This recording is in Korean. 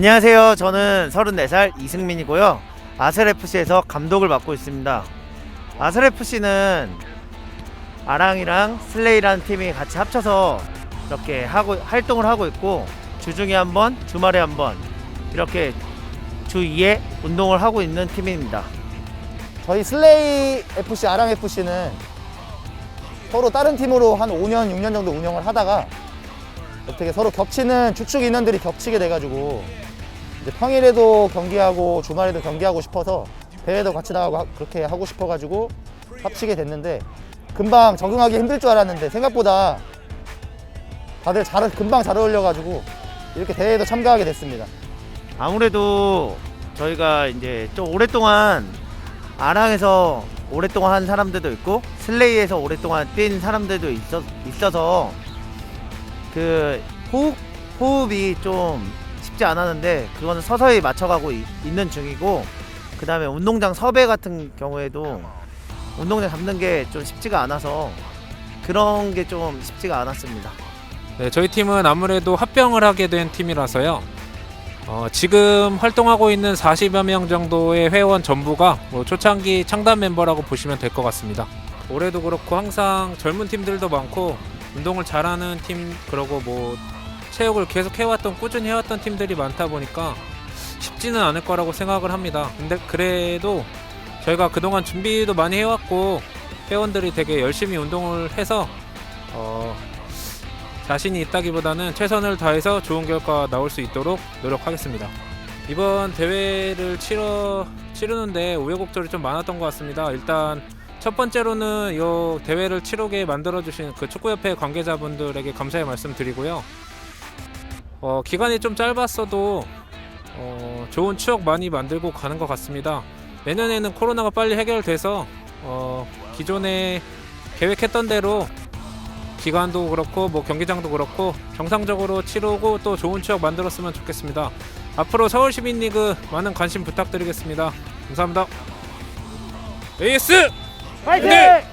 안녕하세요. 저는 34살 이승민이고요. 아슬FC에서 감독을 맡고 있습니다. 아슬FC는 아랑이랑 슬레이라는 팀이 같이 합쳐서 이렇게 하고 활동을 하고 있고 주중에 한 번, 주말에 한 번 이렇게 주 2회 운동을 하고 있는 팀입니다. 저희 슬레이 FC, 아랑 FC는 서로 다른 팀으로 한 5년, 6년 정도 운영을 하다가 어떻게 서로 겹치는 주축 인원들이 겹치게 돼가지고 이제 평일에도 경기하고 주말에도 경기하고 싶어서 대회도 같이 나가고 하- 그렇게 하고 싶어가지고 합치게 됐는데 금방 적응하기 힘들 줄 알았는데 생각보다 다들 잘 금방 잘 어울려가지고 이렇게 대회에도 참가하게 됐습니다. 아무래도 저희가 이제 좀 오랫동안 아랑에서 오랫동안 한 사람들도 있고 슬레이에서 오랫동안 뛴 사람들도 있어, 있어서 그 호흡, 호흡이 좀 쉽지 않았는데 그거는 서서히 맞춰가고 이- 있는 중이고 그 다음에 운동장 섭외 같은 경우에도 운동장 잡는 게 좀 쉽지가 않아서 그런 게 좀 쉽지가 않았습니다. 네, 저희 팀은 아무래도 합병을 하게 된 팀이라서요. 어, 지금 활동하고 있는 40여 명 정도의 회원 전부가 뭐 초창기 창단 멤버라고 보시면 될 것 같습니다. 올해도 그렇고 항상 젊은 팀들도 많고 운동을 잘하는 팀 그러고 뭐 체육을 계속 해왔던 꾸준히 해왔던 팀들이 많다 보니까 쉽지는 않을 거라고 생각을 합니다. 근데 그래도 저희가 그동안 준비도 많이 해왔고 회원들이 되게 열심히 운동을 해서 어, 자신이 있다기보다는 최선을 다해서 좋은 결과 나올 수 있도록 노력하겠습니다. 이번 대회를 치러 치르는데 우여곡절이 좀 많았던 것 같습니다. 일단 첫 번째로는 이 대회를 치르게 만들어 주신 그 축구협회 관계자분들에게 감사의 말씀드리고요. 어, 기간이 좀 짧았어도 어, 좋은 추억 많이 만들고 가는 것 같습니다. 내년에는 코로나가 빨리 해결돼서 어, 기존에 계획했던 대로 기간도 그렇고 뭐 경기장도 그렇고 정상적으로 치르고 또 좋은 추억 만들었으면 좋겠습니다. 앞으로 서울 시민리그 많은 관심 부탁드리겠습니다. 감사합니다. 에이스 파이팅! 네!